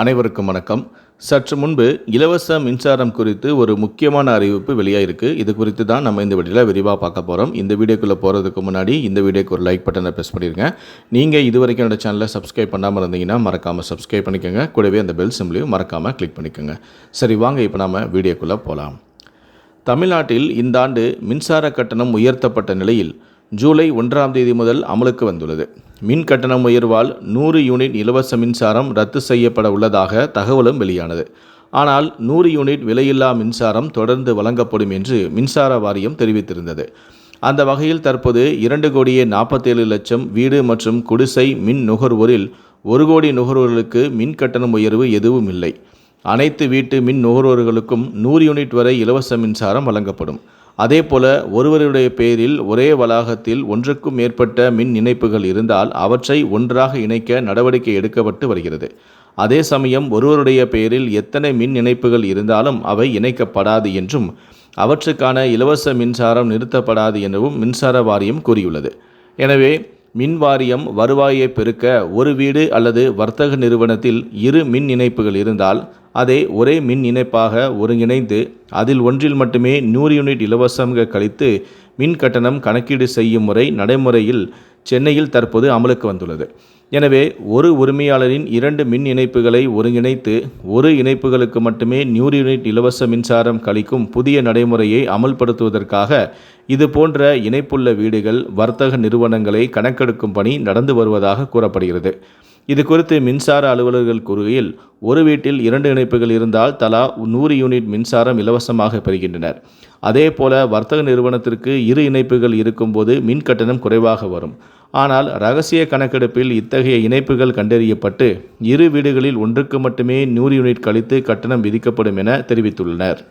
அனைவருக்கும் வணக்கம். சற்று முன்பு இலவச மின்சாரம் குறித்து ஒரு முக்கியமான அறிவிப்பு வெளியாயிருக்கு. இது குறித்து தான் நம்ம இந்த வீடியோவில் விரிவாக பார்க்க போகிறோம் இந்த வீடியோக்குள்ளே போகிறதுக்கு முன்னாடி இந்த வீடியோக்கு ஒரு லைக் பட்டனை ப்ரெஸ் பண்ணிடுங்க நீங்கள் இது வரைக்கும் என்னோட சேனலை சப்ஸ்கிரைப் பண்ணாமல் இருந்தீங்கன்னா மறக்காமல் சப்ஸ்கிரைப் பண்ணிக்கோங்க. கூடவே அந்த பெல் சிம்லையும் மறக்காமல் கிளிக் பண்ணிக்கோங்க. சரி வாங்க இப்போ நம்ம வீடியோக்குள்ளே போகலாம் தமிழ்நாட்டில் இந்த ஆண்டு மின்சார கட்டணம் உயர்த்தப்பட்ட நிலையில் ஜூலை ஒன்றாம் தேதி முதல் அமலுக்கு வந்துள்ளது. மின் கட்டணம் உயர்வால் நூறு யூனிட் இலவச மின்சாரம் ரத்து செய்யப்பட உள்ளதாக தகவலும் வெளியானது. ஆனால் நூறு யூனிட் விலையில்லா மின்சாரம் தொடர்ந்து வழங்கப்படும் என்று மின்சார வாரியம் தெரிவித்திருந்தது. அந்த வகையில் தற்போது இரண்டு கோடியே நாற்பத்தேழு லட்சம் வீடு மற்றும் குடிசை மின் நுகர்வோரில் ஒரு கோடி நுகர்வோர்களுக்கு மின் கட்டணம் உயர்வு எதுவும் இல்லை. அனைத்து வீட்டு மின் நுகர்வோர்களுக்கும் நூறு யூனிட் வரை இலவச மின்சாரம் வழங்கப்படும். அதேபோல ஒருவருடைய பெயரில் ஒரே வளாகத்தில் ஒன்றுக்கும் மேற்பட்ட மின் இணைப்புகள் இருந்தால் அவற்றை ஒன்றாக இணைக்க நடவடிக்கை எடுக்கப்பட்டு வருகிறது. அதே சமயம் ஒருவருடைய பெயரில் எத்தனை மின் இணைப்புகள் இருந்தாலும் அவை இணைக்கப்படாது என்றும் அவற்றுக்கான இலவச மின்சாரம் நிறுத்தப்படாது எனவும் மின்சார வாரியம் கூறியுள்ளது. எனவே மின் வாரியம் வருவாயை பெருக்க ஒரு வீடு அல்லது வர்த்தக நிறுவனத்தில் இரு மின் இணைப்புகள் இருந்தால் அதை ஒரே மின் இணைப்பாக ஒருங்கிணைந்து அதில் ஒன்றில் மட்டுமே நூறு யூனிட் இலவசமாக கழித்து மின் கட்டணம் கணக்கீடு செய்யும் முறை நடைமுறையில் சென்னையில் தற்போது அமலுக்கு வந்துள்ளது. எனவே ஒரு உரிமையாளரின் இரண்டு மின் இணைப்புகளை ஒருங்கிணைத்து ஒரு இணைப்புகளுக்கு மட்டுமே நூறு யூனிட் இலவச மின்சாரம் கழிக்கும் புதிய நடைமுறையை அமல்படுத்துவதற்காக இது போன்ற இணைப்புள்ள வீடுகள் வர்த்தக நிறுவனங்களை கணக்கெடுக்கும் பணி நடந்து வருவதாக கூறப்படுகிறது. இது குறித்து மின்சார அலுவலர்கள் கூறுகையில் ஒரு வீட்டில் இரண்டு இணைப்புகள் இருந்தால் தலா நூறு யூனிட் மின்சாரம் இலவசமாக பெறுகின்றனர். அதே போல வர்த்தக நிறுவனத்திற்கு இரு இணைப்புகள் இருக்கும்போது மின் கட்டணம் குறைவாக வரும். ஆனால் ரகசிய கணக்கெடுப்பில் இத்தகைய இணைப்புகள் கண்டறியப்பட்டு இரு வீடுகளில் ஒன்றுக்கு மட்டுமே நூறு யூனிட் கழித்து கட்டணம் விதிக்கப்படும் என தெரிவித்துள்ளனர்.